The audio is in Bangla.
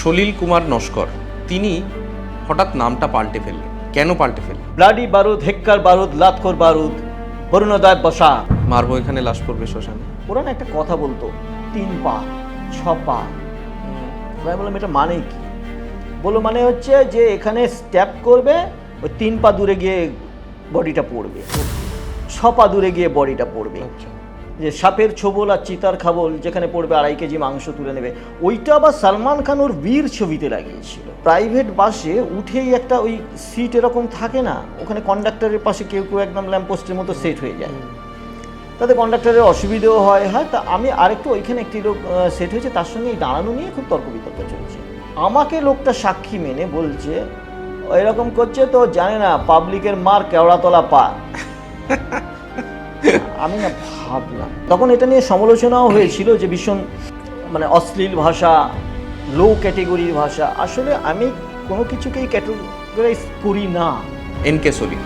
সলিল কুমার নস্কর। তিনি হঠাৎ নামটা পাল্টে ফেললেন। কেন পাল্টে ফেললেন? ব্লাডি বারুদ হেক্কার বারুদ লাতখোর বারুদ অরুণোদয় বসা। মারবো এখানে লাশ পড়বে শ্মশানে। ওরা না একটা কথা বলতো তিন পা ছ পা। আমি বললাম এটা মানে কি? বলল মানে হচ্ছে যে এখানে স্ট্যাপ করবে ওই তিন পা দূরে গিয়ে বডিটা পড়বে। ছ পা দূরে গিয়ে বডিটা পড়বে। আচ্ছা। যে সাপের ছোবল আর চিতার খাবল যেখানে পড়বে আড়াই কেজি মাংস তুলে নেবে, ওইটা আবার সালমান খান ওর বীর ছবিতে লাগিয়েছিল। প্রাইভেট বাসে উঠেই একটা ওই সিট এরকম থাকে না, ওখানে কন্ডাক্টরের পাশে কেউ কেউ একদম ল্যাম্পপোস্টের মতো সেট হয়ে যায়। তাতে কন্ডাক্টরের অসুবিধেও হয় হ্যাঁ তা আমি আরেকটু ওইখানে একটি লোক সেট হয়েছে, তার সঙ্গে এই দাঁড়ানো নিয়ে খুব তর্ক বিতর্ক চলছে। আমাকে লোকটা সাক্ষী মেনে বলছে এরকম করছে তো জানে না পাবলিকের মার কেওড়াতলা পা আমি না ভাবলাম। তখন এটা নিয়ে সমালোচনাও হয়েছিল যে ভীষণ মানে অশ্লীল ভাষা লো ক্যাটেগরির ভাষা। আসলে আমি কোনো কিছুকেই ক্যাটেগরাইজ করি না। এন কে সলিল